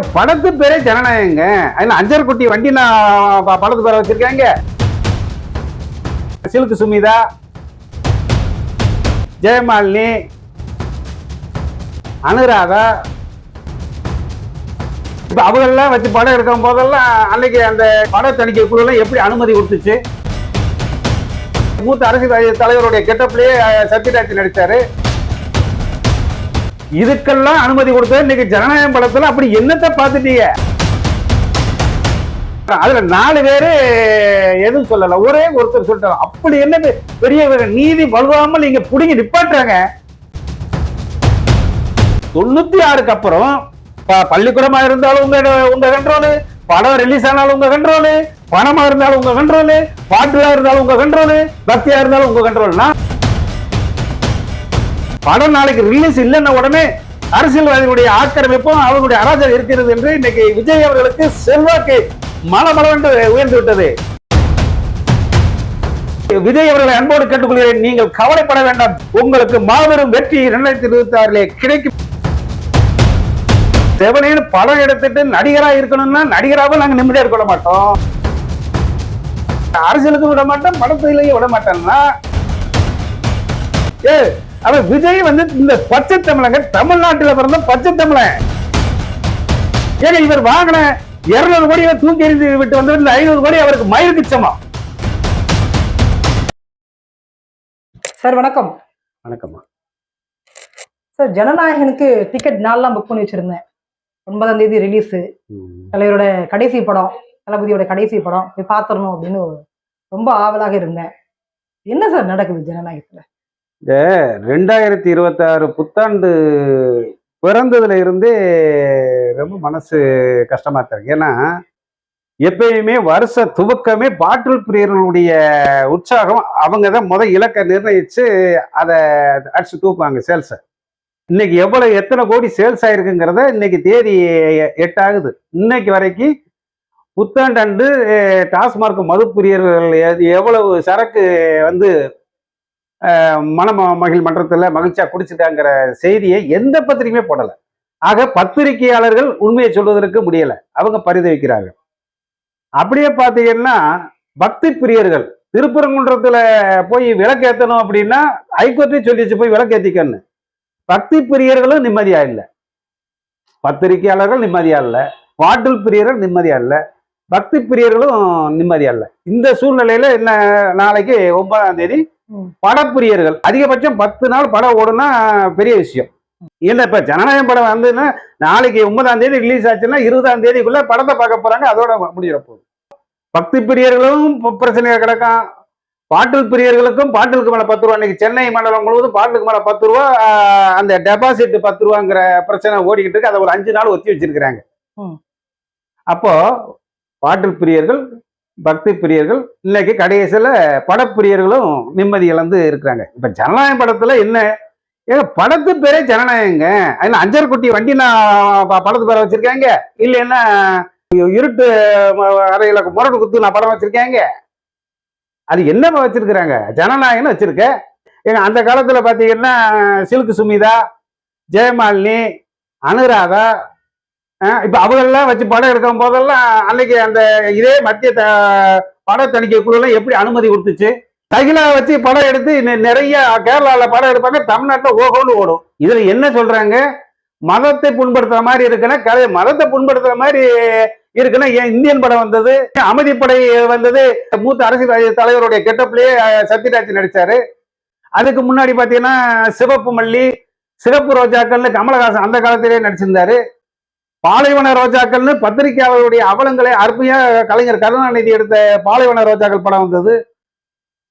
ஏங்க படத்து பேரே ஜனநாயகங்க. அதில் அஞ்சர் குட்டி வண்டி நான் படத்து பேரை வச்சிருக்காங்க. சிலுக்கு சுமிதா ஜெயமாலினி அனுராதா. இப்போ அவங்களெல்லாம் வச்சு படம் எடுக்கும் போதெல்லாம் அன்னைக்கு அந்த பட தணிக்கை குழு எப்படி அனுமதி கொடுத்துச்சு? மூத்த அரசியல் தலைவருடைய கெட்டப்லேயே சத்யராஜ் நடித்தாரு இதுக்கெல்லாம் அனுமதி கொடுத்தது இன்னைக்கு ஜனநாயகம் படத்துல. அப்படி என்னத்தை பார்த்துட்டீங்க? அதுல நாலு பேரு எதுவும் சொல்லல. ஒரே ஒருத்தர் சொல்லிட்டாங்க அப்படி என்ன பெரிய நீதி வலுவாமல் நீங்க புடிங்கி நிப்பாட்டுறாங்க. தொண்ணூத்தி ஆறுக்கு அப்புறம் பள்ளிக்கூடமா இருந்தாலும் உங்க உங்க கண்ட்ரோலு படம் ரிலீஸ் ஆனாலும் உங்க கண்ட்ரோலு பணமா இருந்தாலும் உங்க கண்ட்ரோலு பாட்டுலா இருந்தாலும் உங்க கண்ட்ரோலு பக்தியா இருந்தாலும் உங்க கண்ட்ரோல்னா படம் நாளைக்கு ரிலீஸ் இல்லைன்ன உடனே அரசியல்வாதிகளுடைய ஆக்கிரமிப்பும் அவர்களுடைய அராஜகம் இருக்கிறது என்று இன்னைக்கு விஜய் அவர்களுக்கு செல்வாக்கு மலமளவென்று உயர்ந்து விட்டது. விஜய் அவர்களை அன்போடு கேட்டுக்கொள்கிறேன். நீங்கள் கவலைப்பட வேண்டாம். உங்களுக்கு மாபெரும் வெற்றி இரண்டாயிரத்தி இருபத்தி ஆறிலே கிடைக்கும். செவனையில் படம் எடுத்துட்டு நடிகரா இருக்கணும்னா நடிகராகவும் நாங்க நிம்மதியா இருக்க விட மாட்டோம். அரசியலுக்கும் விட மாட்டோம் படத்திலேயே விட மாட்டோம்னா ஏ அவன் விஜய் வந்து இந்த பச்சை தமிழங்க தமிழ்நாட்டுல பிறந்த பச்சை தமிழன். ஏங்க இவர் வாங்கின இருநூறு கோடியை தூக்கி எறிந்து விட்டு வந்து இந்த ஐநூறு கோடி அவருக்கு மயிருக்கு சமம் சார் வணக்கம். வணக்கம்மா. சார் ஜனநாயகனுக்கு டிக்கெட் நாள்லாம் புக் பண்ணி வச்சிருந்தேன். ஒன்பதாம் தேதி ரிலீஸ் தலைவரோட கடைசி படம் தளபதியோட கடைசி படம் போய் பார்த்துடணும் அப்படின்னு ரொம்ப ஆவலாக இருந்தேன். என்ன சார் நடக்குது ஜனநாயகத்துல? இந்த ரெண்டாயிரத்தி இருபத்தாறு புத்தாண்டு பிறந்ததுல இருந்தே ரொம்ப மனசு கஷ்டமா இருக்கு. ஏன்னா எப்பயுமே வருஷ துவக்கமே பாட்டில் பிரியர்களுடைய உற்சாகம் அவங்க தான் முத இலக்கை நிர்ணயிச்சு அதை அடிச்சு தூக்குவாங்க சேல்ஸை. இன்னைக்கு எவ்வளவு எத்தனை கோடி சேல்ஸ் ஆயிருக்குங்கிறத இன்னைக்கு தேதி எட்டாகுது. இன்னைக்கு வரைக்கும் புத்தாண்டு அண்டு டாஸ்மார்க் மதுப்பிரியர்கள் எவ்வளவு சரக்கு வந்து மன மகிழ் மன்றத்தில் மகிழ்ச்சியா குடிச்சிட்டாங்கிற செய்தியை எந்த பத்திரிகையுமே போடல. ஆக பத்திரிகையாளர்கள் உண்மையை சொல்வதற்கு முடியல. அவங்க பரிதவிக்கிறார்கள். அப்படியே பார்த்தீங்கன்னா பக்தி பிரியர்கள் திருப்பரங்குன்றத்துல போய் விளக்கேத்தணும் அப்படின்னா ஹைகோர்ட்டே சொல்லிச்சு போய் விளக்கேத்திக்கன்னு. பக்தி பிரியர்களும் நிம்மதியா இல்லை. பத்திரிகையாளர்கள் நிம்மதியா இல்லை. பாட்டில் பிரியர்கள் நிம்மதியா இல்லை. பக்தி பிரியர்களும் நிம்மதியா இல்லை. இந்த சூழ்நிலையில என்ன நாளைக்கு ஒன்பதாம் தேதி படப்பிரியர்கள். அதிகபட்சம் பத்து நாள் படம் ஓடுனா பெரிய விஷயம். இல்ல இப்ப ஜனநாயகம் படம் வந்துன்னா நாளைக்கு ஒன்பதாம் தேதி ரிலீஸ் ஆச்சுன்னா இருபதாம் தேதிக்குள்ள படத்தை பார்க்க போறாங்க அதோட முடிகிற போகுது. பக்தி பிரியர்களும் ப- பிரச்சனையா கிடக்கும். பாட்டில் பிரியர்களுக்கும் பாட்டிலுக்கு மேல பத்து ரூபா. இன்னைக்கு சென்னை மண்டலம் முழுவதும் பாட்டிலுக்கு மேல பத்து ரூபா அந்த டெபாசிட் பத்து ரூபாங்கிற பிரச்சனை ஓடிக்கிட்டு இருக்கு. அதை ஒரு அஞ்சு நாள் ஒத்தி வச்சிருக்கிறாங்க. அப்போ பாட்டில் பிரியர்கள் பக்தி பிரியர்கள் இன்னைக்கு கடைசியில் படப்பிரியர்களும் நிம்மதி இழந்து இருக்கிறாங்க. இப்போ ஜனநாயக படத்தில் என்ன? ஏங்க படத்து பேரே ஜனநாயகங்க. அதில் அஞ்சர் குட்டி வண்டி நான் ப- படத்து பேரை வச்சுருக்கேங்க? இல்லைன்னா இருட்டு அறையில் முரடு குத்து நான் படம் வச்சுருக்கேங்க? அது என்னப்பா வச்சுருக்குறாங்க? ஜனநாயகம்னு வச்சுருக்கேன் ஏங்க அந்த காலத்தில் பார்த்தீங்கன்னா சிலுக்கு சுமிதா ஜெயமாலினி அனுராதா இப்போ அவங்கெல்லாம் வச்சு படம் எடுக்கும் போதெல்லாம் அன்னைக்கு அந்த இதே மத்திய த- பட தணிக்கை குழுலாம் எப்படி அனுமதி கொடுத்துச்சு? தகிலா வச்சு படம் எடுத்து நிறைய கேரளாவில் படம் எடுப்பாங்க தமிழ்நாட்டில் ஓகோன்னு ஓடும். இதில் என்ன சொல்கிறாங்க மதத்தை புண்படுத்துற மாதிரி இருக்குன்னா கலை மதத்தை புண்படுத்துற மாதிரி இருக்குன்னா ஏன் இந்தியன் படம் வந்தது? அமைதிப்படை வந்தது மூத்த அரசியல் தலைவருடைய கெட்டப்லேயே சத்யராஜ் நடித்தார் அதுக்கு முன்னாடி பார்த்தீங்கன்னா சிவப்பு மல்லி சிவப்பு ரோஜாக்கள்னு கமலஹாசன் அந்த காலத்திலேயே நடிச்சிருந்தாரு. பாலைவன ரோஜாக்கள்னு பத்திரிகையாளருடைய அவலங்களை அருமையா கலைஞர் கருணாநிதி எடுத்த பாலைவன ரோஜாக்கள் படம் வந்தது.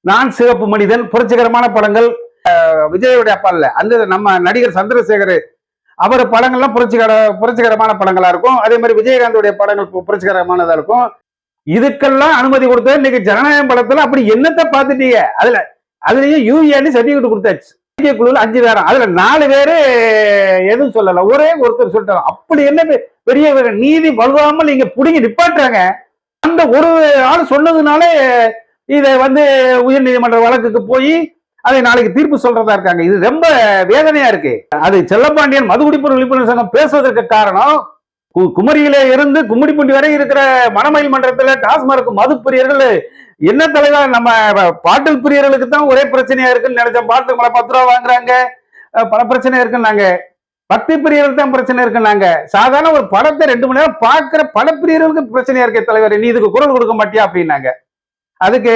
நான் சிவப்பு மனிதன் புரட்சிகரமான படங்கள். அஹ், விஜயுடைய அப்பா இல்ல. அந்த நம்ம நடிகர் சந்திரசேகர் அவர் படங்கள்லாம் புரட்சிகர புரட்சிகரமான படங்களா இருக்கும். அதே மாதிரி விஜயகாந்தோடைய படங்கள் பு- புரட்சிகரமானதா இருக்கும். இதுக்கெல்லாம் அனுமதி கொடுத்தது இன்னைக்கு ஜனநாயகம் படத்துல அப்படி என்னத்தை பார்த்துட்டீங்க? அதுல அதுலயும் யூஏன்னு சர்டிபிகேட் கொடுத்தாச்சு. ஐக்கிய குழுல அஞ்சு பேரும் அதுல நாலு பேரு எதுவும் சொல்லல. ஒரே ஒருத்தர் சொல்லிட்டாங்க அப்படி என்ன பெரிய நீதி வலுவாமல் நீங்க புடுங்கி நிப்பாட்டுறாங்க. அந்த ஒரு ஆள் சொன்னதுனாலே இதை வந்து உயர் நீதிமன்ற வழக்குக்கு போய் அதை நாளைக்கு தீர்ப்பு சொல்றதா இருக்காங்க. இது ரொம்ப வேதனையா இருக்கு. அது செல்லப்பாண்டியன் மதுகுடிப்பு விழிப்புணர்வு சங்கம் பேசுவதற்கு காரணம் குமரியில இருந்து கும்மிடிப்பூண்டி வரை இருக்கிற மணமயில் மன்றத்துல டாஸ்மாக் மது பிரியர்கள் என்ன தலைவா நம்ம பாட்டில் பிரியர்களுக்கு தான் ஒரே பிரச்சனையா இருக்குன்னு நினைச்சோம் பாட்டில் மேல பத்து ரூபா வாங்குறாங்க. பல பிரச்சனை இருக்குன்னாங்க. பக்தி பிரியர்கள் தான் பிரச்சனை இருக்குன்னாங்க. சாதாரண ஒரு படத்தை ரெண்டு மணி நேரம் பார்க்குற பல பிரியர்களுக்கு பிரச்சனையா இருக்கே தலைவர் நீ இதுக்கு குரல் கொடுக்க மாட்டியா அப்படின்னாங்க. அதுக்கு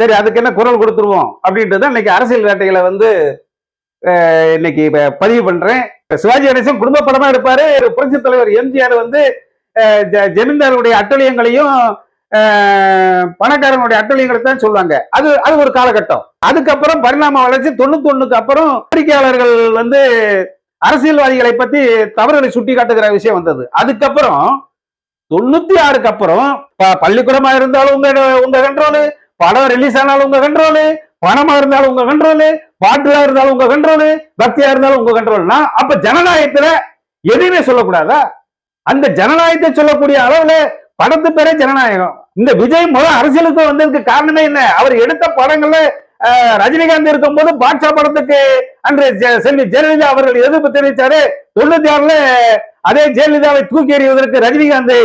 சரி அதுக்கு என்ன குரல் கொடுத்துருவோம் அப்படின்றது இன்னைக்கு அரசியல் வேட்டைகளை வந்து இன்னைக்கு பதிவு பண்றேன். சிவாஜி கணேசன் குடும்ப படமா எடுப்பாரு. புரட்சி தலைவர் எம்ஜிஆர் வந்து ஜமீன்தாருடைய அட்டழியங்களையும் அஹ், பணக்காரனுடைய தான் சொல்லுவாங்க. அது அது ஒரு காலகட்டம். அதுக்கப்புறம் பரிணாம வளர்ச்சி தொண்ணூத்தி ஒண்ணுக்கு அப்புறம் பத்திரிகையாளர்கள் வந்து அரசியல்வாதிகளை பத்தி தவறுகளை சுட்டி காட்டுகிற விஷயம் வந்தது. அதுக்கப்புறம் தொண்ணூத்தி ஆறுக்கு அப்புறம் ப- பள்ளிக்கூடமா இருந்தாலும் உங்க உங்க கண்ட்ரோலு படம் ரிலீஸ் ஆனாலும் உங்க கண்ட்ரோலு பணமா இருந்தாலும் உங்க கண்ட்ரோலு பாட்டுலா இருந்தாலும் உங்க கண்ட்ரோலு பக்தியா இருந்தாலும் உங்க கண்ட்ரோல்னா அப்ப ஜனநாயகத்துல எதுவுமே சொல்லக்கூடாதா? அந்த ஜனநாயகத்தை சொல்லக்கூடிய அளவுல படத்து பேரே ஜனநாயகம். இந்த விஜய் முதல் அரசியலுக்கு வந்ததுக்கு காரணமே என்ன? அவர் எடுத்த படங்கள்ல அஹ், ரஜினிகாந்த் இருக்கும்போது பாட்ஷா படத்துக்கு அன்று செல்வி ஜெயலலிதா அவர்கள் எதிர்ப்பு தெரிவித்தாரு தொண்ணூத்தி ஆறுல அதே ஜெயலலிதாவை தூக்கி எறிவதற்கு ரஜினிகாந்த்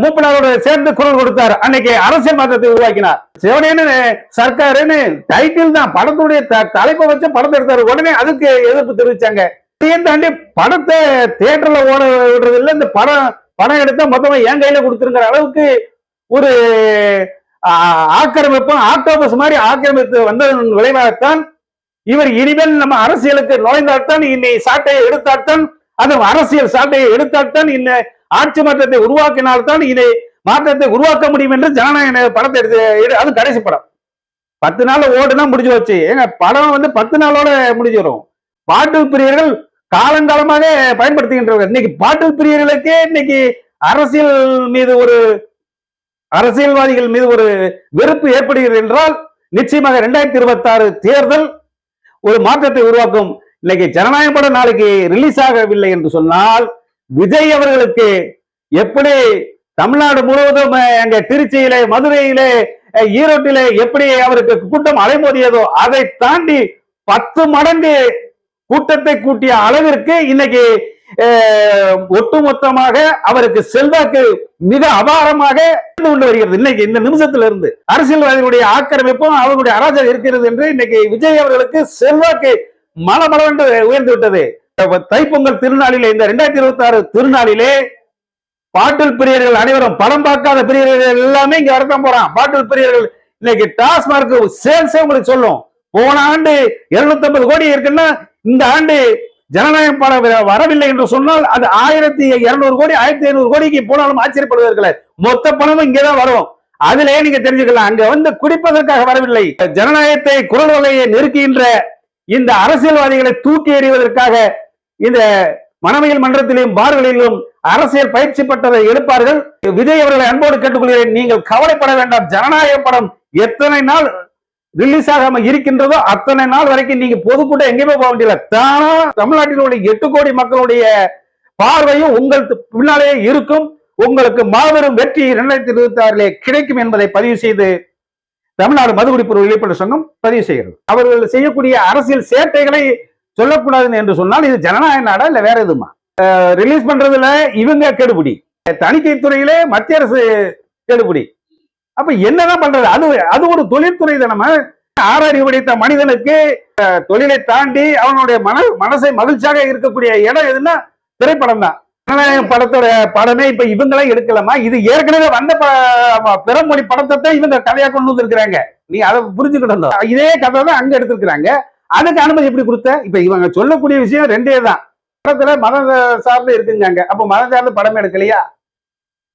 மூப்பனாரோட சேர்ந்து குரல் கொடுத்தார். அன்னைக்கு அரசியல் மாற்றத்தை உருவாக்கினார். சிவனேன்னு சர்க்காருன்னு டைட்டில் தான் படத்துடைய த- தலைப்பை வச்சு படத்தை எடுத்தார். உடனே அதுக்கு எதிர்ப்பு தெரிவிச்சாங்க. இதையும் தாண்டி படத்தை தியேட்டர்ல ஓட விடுறது இல்லை இந்த படம் படம் எடுத்தா மொத்தமா என் கையில கொடுத்துருங்கிற அளவுக்கு ஒரு ஆக்கிரமிப்பும் ஆக்டோபஸ் மாதிரி ஆக்கிரமித்து வந்ததன் விளைவாகத்தான் இவர் இனிமேல் நம்ம அரசியலுக்கு நுழைந்தால்தான் இன்னை சாட்டையை எடுத்தால்தான் அந்த அரசியல் சாட்டையை எடுத்தால்தான் இன்ன ஆட்சி மாற்றத்தை உருவாக்கினால்தான் இதை மாற்றத்தை உருவாக்க முடியும் என்று ஜனநாயக படத்தை எடுத்து அது கடைசி படம். பத்து நாள் ஓடுனா முடிஞ்சு வச்சு ஏங்க படம் வந்து பத்து நாளோட முடிஞ்சிடும் பாட்டு பிரியர்கள் காலங்காலமாக பயன்படுத்துகின்றவர்கள். இன்னைக்கு பாட்டு பிரியர்களுக்கே இன்னைக்கு அரசியல் மீது ஒரு அரசியல்வாதிகள் மீது ஒரு வெறுப்பு ஏற்படுகிறது என்றால் நிச்சயமாக இரண்டாயிரத்தி இருபத்தி ஆறு தேர்தல் ஒரு மாற்றத்தை உருவாக்கும். இன்னைக்கு ஜனநாயக படம் நாளைக்கு ரிலீஸ் ஆகவில்லை என்று சொன்னால் விஜய் அவர்களுக்கு எப்படி தமிழ்நாடு முழுவதும் எங்க அங்க திருச்சியிலே மதுரையிலே ஈரோட்டிலே எப்படி அவருக்கு கூட்டம் அலைமோதியதோ அதை தாண்டி பத்து மடங்கு கூட்டத்தை கூட்டிய அளவிற்கு இன்னைக்கு அஹ், ஒட்டுமொத்தமாக அவருக்கு செல்வாக்கு மிக அபாரமாக இருந்து கொண்டு வருகிறது. இன்னைக்கு இந்த நிமிஷத்துல இருந்து அரசியல்வாதிகளுடைய ஆக்கிரமிப்பும் அவர்களுடைய அராஜகம் இருக்கிறது என்று இன்னைக்கு விஜய் அவர்களுக்கு செல்வாக்கு மலமளவென்று உயர்ந்து விட்டது. தைப்பொங்கல் திருநாளிலே இந்த ரெண்டாயிரத்தி இருபத்தி ஆறு திருநாளிலே பாட்டில் பிரியர்கள் அனைவரும் படம் பார்க்காத பிரியர்கள் எல்லாமே இங்க வரத்தான் போறான். பாட்டில் பிரியர்கள் இன்னைக்கு டாஸ்மார்க் சேல்ஸே உங்களுக்கு சொல்லும். போன ஆண்டு 250 கோடி இருக்குன்னா இந்த ஆண்டு ஜனநாயக படம் வரவில்லை என்று சொன்னால் அது ஆயிரத்தி இருநூறு கோடி ஆயிரத்தி ஐநூறு கோடிக்கு போனாலும் ஆச்சரியப்படுவதற்கில்லை. மொத்த பணமும் இங்கதான் வரும். அதிலே நீங்க தெரிஞ்சுக்கலாம் அங்க வந்து குடிப்பதற்காக வரவில்லை. ஜனநாயகத்தை குரல் வகையை நெருக்குகின்ற இந்த அரசியல்வாதிகளை தூக்கி எறிவதற்காக இந்த மனமையில் மன்றத்திலும் பார்களிலும் அரசியல் பயிற்சி பட்டதை எடுப்பார்கள். விஜய் அவர்களை அன்போடு கேட்டுக்கொள்கிறேன். நீங்கள் கவலைப்பட வேண்டாம். ஜனநாயக படம் எத்தனை நாள் ரிலீஸ் ஆகாம இருக்கின்றதோ அத்தனை நாள் வரைக்கும் நீங்க பொதுக்கூட்டம் எங்கேயுமே போக வேண்டியதில்லை. தானா தமிழ்நாட்டினுடைய எட்டு கோடி மக்களுடைய பார்வையும் உங்கள் பின்னாலேயே இருக்கும். உங்களுக்கு மாபெரும் வெற்றி இரண்டாயிரத்தி இருபத்தி ஆறிலே கிடைக்கும் என்பதை பதிவு செய்து தமிழ்நாடு மதுகுடிப்பு வெளிப்பட சங்கம் பதிவு செய்கிறது. அவர்கள் செய்யக்கூடிய அரசியல் சேட்டைகளை சொல்லக்கூடாதுன்னு என்று சொன்னால் இது ஜனநாயக நாடா இல்லை வேற எதுமா? ரிலீஸ் பண்றதுல இவங்க கெடுபிடி. தணிக்கை துறையிலே மத்திய அரசு கெடுபிடி. அப்ப என்னதான் பண்றது? அது அது ஒரு தொழில்துறை தானே ஆராய்ச்சி படைத்த மனிதனுக்கு தொழிலை தாண்டி அவனுடைய மன மனசை மகிழ்ச்சியாக இருக்கக்கூடிய இடம் எதுன்னா திரைப்படம் தான். ஜனநாயக படத்தோட படமே இப்ப இவங்களே எடுக்கலாமா இது ஏற்கனவே வந்த பிறமொழி படத்தை தான் இவங்க கதையா கொண்டு வந்திருக்கிறாங்க. நீ அதை புரிஞ்சுக்கிட்டு இதே கதை தான் அங்க எடுத்திருக்கிறாங்க. அதுக்கு அனுமதி எப்படி கொடுத்த? இப்ப இவங்க சொல்லக்கூடிய விஷயம் ரெண்டே தான். படத்துல மதம் சார்ந்து இருக்குங்க அப்ப மதம் சார்ந்து படம் எடுக்கலையா?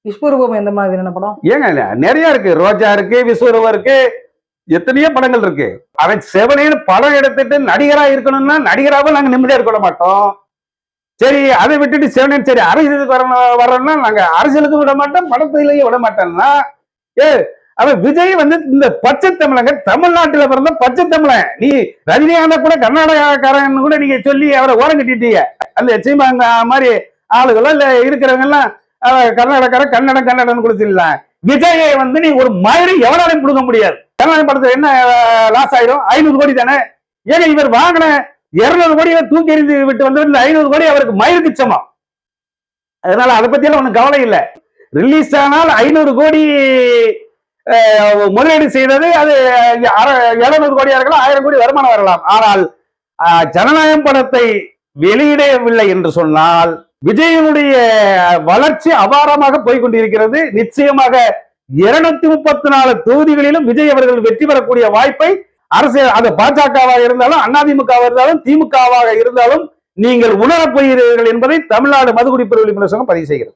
விஸ்வரூபம் எந்த மாதிரி என்ன படம்? ஏங்க இல்ல, நிறைய இருக்கு. ரோஜா இருக்கு விஸ்வரூபம் இருக்கு. எத்தனையோ படங்கள் இருக்கு. அவன் செவனேன்னு படம் எடுத்துட்டு நடிகரா இருக்கணும்னா நடிகராவும் நாங்க நிம்மதியா இருக்க மாட்டோம். சரி அதை விட்டுட்டு செவனேன் சரி அரசியலுக்கு வரணும் வரோம்னா நாங்க அரசியலுக்கு விட மாட்டோம் படத்திலேயே விட மாட்டோம்னா ஏ அவ விஜய் வந்து இந்த பச்சை தமிழங்க தமிழ்நாட்டுல பிறந்த பச்சை தமிழன். நீ ரஜினிகாந்த கூட கர்நாடகாக்காரன் கூட நீங்க சொல்லி அவரை ஓரம் கட்டிட்டீங்க. அந்த சீமாங்க மாதிரி ஆளுகளோ இல்ல இருக்கிறவங்க எல்லாம் கர்நாடகார கன்னடம் கன்னடம் கொடுத்துடலாம் விஜயை வந்து நீ ஒரு மயிரை எவனாலையும் கொடுக்க முடியாது. கர்நாடக படத்துல என்ன லாஸ் ஆயிடும் ஐநூறு கோடி தானே? ஏங்க இவர் வாங்கின இருநூறு கோடியை தூக்கி எறிந்து விட்டு வந்தது இந்த ஐநூறு கோடி அவருக்கு மயிருக்கு சமம். அதனால அதை பத்தியெல்லாம் ஒன்றும் கவலை இல்லை. ரிலீஸ் ஆனால் ஐநூறு கோடி முதலீடு செய்தது அது எழுநூறு கோடியா இருக்கலாம் ஆயிரம் கோடி வருமானம் வரலாம். ஆனால் ஜனநாயகம் படத்தை வெளியிடவில்லை என்று சொன்னால் விஜயனுடைய வளர்ச்சி அபாரமாக போய்கொண்டிருக்கிறது. நிச்சயமாக இருநூத்தி முப்பத்தி நாலு தொகுதிகளிலும் விஜய் அவர்கள் வெற்றி பெறக்கூடிய வாய்ப்பை அரசியல் அது பாஜகவாக இருந்தாலும் அதிமுகவாக இருந்தாலும் திமுகவாக இருந்தாலும் நீங்கள் உணரப் போகிறீர்கள் என்பதை தமிழ்நாடு மதுகுடி பிரிவு விழிப்புணர்வு சங்கம் பதிவு செய்கிறது.